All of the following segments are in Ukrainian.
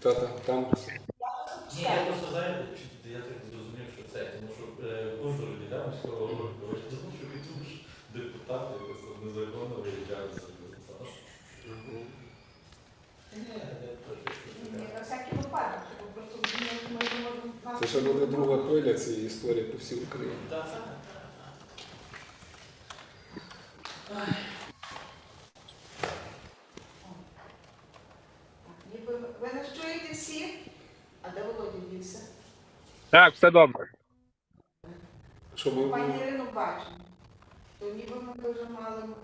Та-та, там. Ні, я просто знаю, я так зрозумів, що це, тому що е, в Ужгороді, да, міського голови, тому що і тому ж депутати якось незаконно виїжджають за депутатом. На всякий випадок, щоб просто ми ми не можемо. Це ще буде друга хвиля цієї історії по всій Україні. Так, так. Ніби ви нас чуєте всі? А де Володя дівся? Так, все добре. Що ми Пані Ірину бачимо. То ніби ми дуже мало ми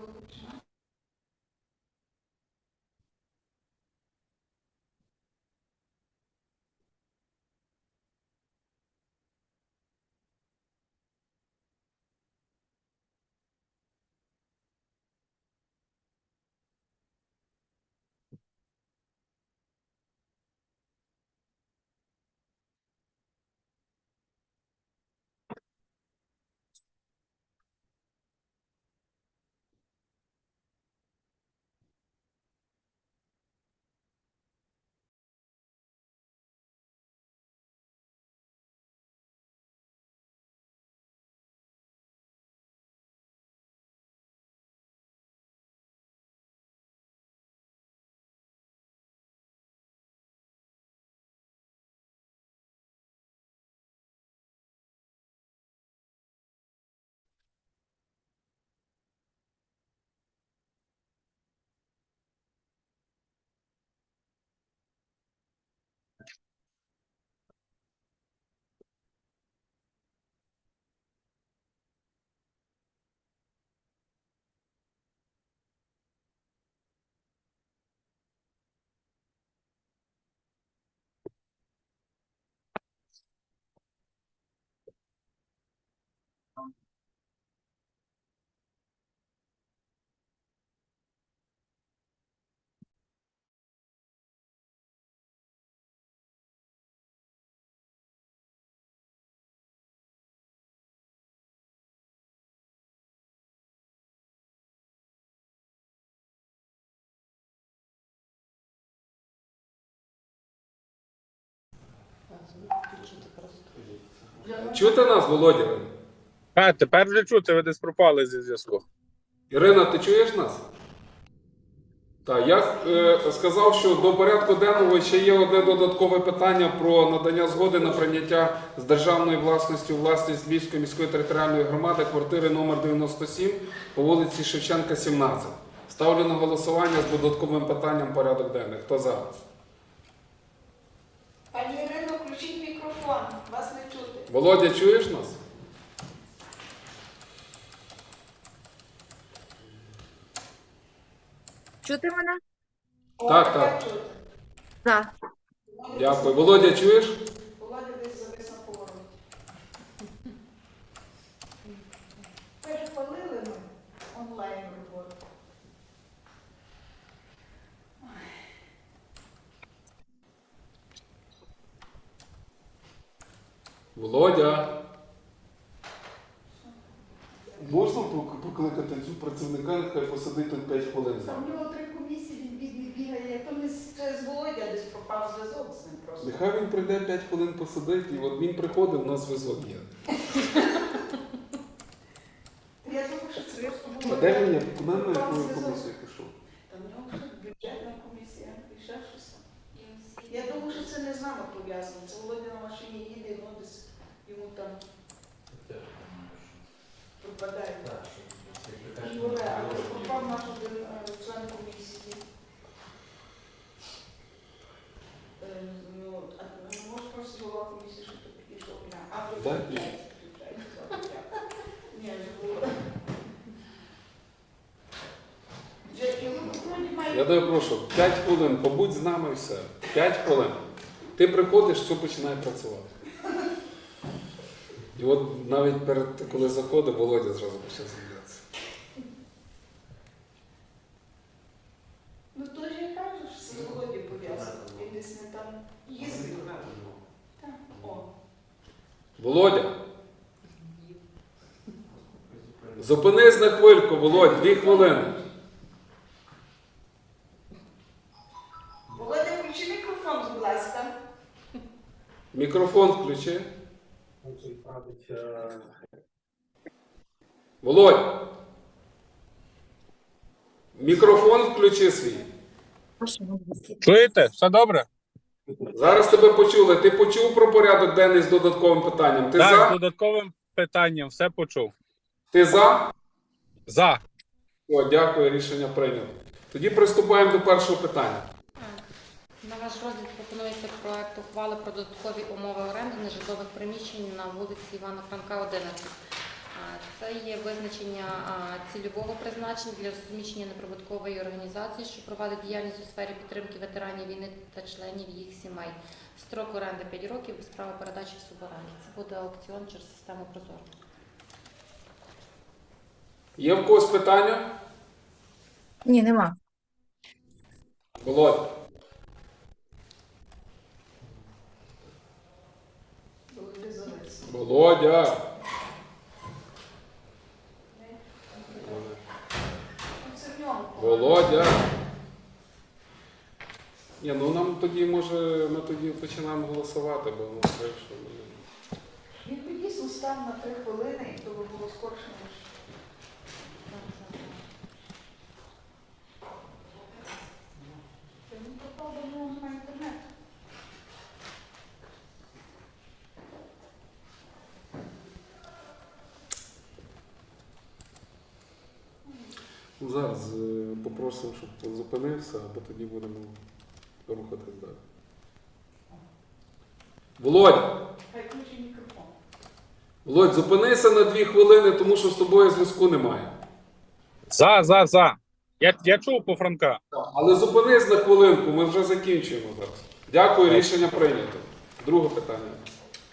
Чути нас, Володя? А, тепер вже чути, ви десь пропали зі зв'язку. Ірина, ти чуєш нас? Так, я е, сказав, що до порядку денного ще є одне додаткове питання про надання згоди на прийняття з державної власності у власність Львівської міської територіальної громади квартири номер 97 по вулиці Шевченка, 17. Ставлю на голосування з додатковим питанням порядок денний. Хто за? Пані Ірино, включіть мікрофон, вас не чути. Володя, чуєш нас? Чути мене? Так, так. Так. Дякую. Володя, чуєш? Володя десь завис на повороті. Перепалили ми онлайн роботу. Володя. Можна покликати цю працівника, нехай посидить тут 5 хвилин. Там в нього три комісії, він бідний бігає. То не з з Володя десь пропав зв'язок з ним просто. Нехай він прийде 5 хвилин посидить, і от він приходить, у нас зв'язок є. Я думаю, що це А де він є? На яку комісію пішов? Там в нього бюджетна комісія і ще щось. Я думаю, що це не з нами пов'язано. Це Володя на машині їде, і воно десь йому там це якраз Юре, а не ти було. наш один е, член комісії. Е, Ну, можеш просто голова комісії, щоб ти підійшов на- А, ви. Ні, не було. Я тебе прошу, 5 хвилин, побудь з нами і все. 5 хвилин. Ти приходиш, все починає працювати. І от навіть перед коли заходив, Володя зразу почав з'являтися. Ну то ж я кажу, що з Володі пов'язано. Він десь не там їздив. Так, о. Володя. Зупинись на хвильку, Володь, 2 хвилини. Володя, включи мікрофон, будь ласка. Мікрофон включи. Володь. Мікрофон включи свій. Чуєте? Все добре? Зараз тебе почули. Ти почув про порядок денний з додатковим питанням. Ти так, з додатковим питанням все почув. Ти за? За. О, дякую, рішення прийнято. Тоді приступаємо до першого питання. На ваш розгляд пропонується проект ухвали про додаткові умови оренди нежитлових приміщень на вулиці Івана Франка, 11. Це є визначення цільового призначення для розміщення неприбуткової організації, що проводить діяльність у сфері підтримки ветеранів війни та членів їх сімей. Строк оренди 5 років без права передачі в суборенді. Це буде аукціон через систему Прозоро. Є в когось питання? Ні, нема. Володь. Володя Завець. Володя. Володя. Ні, ну нам тоді може ми тоді починаємо голосувати, бо ну все, що. ми. Він би дійсно став на три хвилини, і то би було скорше, ніж. Та Він попав до нього на інтернет. Ну, зараз е, попросимо, щоб ти зупинився, а тоді будемо рухатись далі. Володя! Хай включить мікрофон. Володь, зупинися на дві хвилини, тому що з тобою зв'язку немає. За, за, за. Я, я чув по Франка. Але зупинись на хвилинку, ми вже закінчуємо зараз. Дякую, рішення прийнято. Друге питання.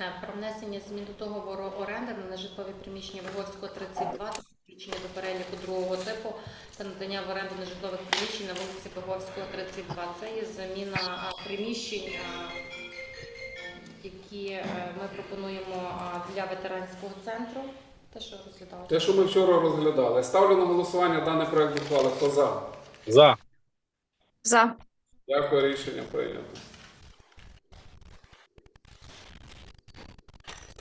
Е, Про внесення змін до договору оренди на нежитлові приміщення Виговського 32 та включення до переліку другого типу та надання в оренду нежитлових приміщень на вулиці Виговського 32. Це є заміна а, приміщень, які е, ми пропонуємо для ветеранського центру. Те, що розглядали. Те, що ми вчора розглядали. Ставлю на голосування даний проект ухвали. Хто за? За. За. Дякую, рішення прийнято.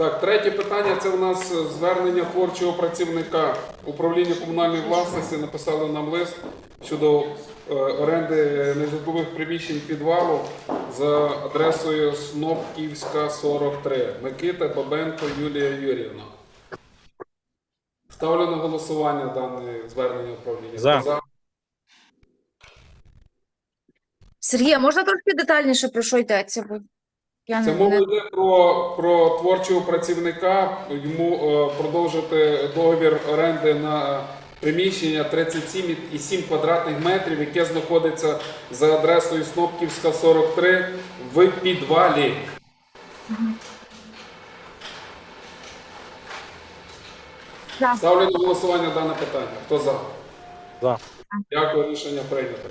Так, третє питання це у нас е, звернення творчого працівника управління комунальної власності. Написали нам лист щодо е, оренди нежитлових приміщень підвалу за адресою Снопківська, 43. Микита Бабенко Юлія Юріївна. Ставлю на голосування дане звернення управління. За. Хто Сергія, можна трошки детальніше про що йдеться? Я Це не, мова йде про, про творчого працівника, йому е, продовжити договір оренди на приміщення 37,7 квадратних метрів, яке знаходиться за адресою Снопківська, 43 в підвалі. За. Ставлю на голосування дане питання. Хто за? За. Дякую, рішення прийнято.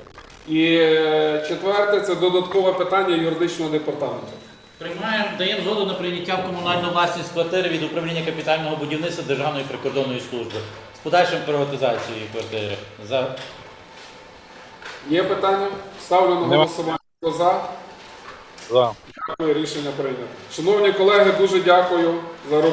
І е, четверте це додаткове питання юридичного департаменту. Приймаємо, даємо згоду на прийняття в комунальну власність квартири від управління капітального будівництва Державної прикордонної служби з подальшим приватизацією квартири. За Є питання? Ставлю на голосування. Хто за? За. Дякую, рішення прийнято. Шановні колеги, дуже дякую за роботу.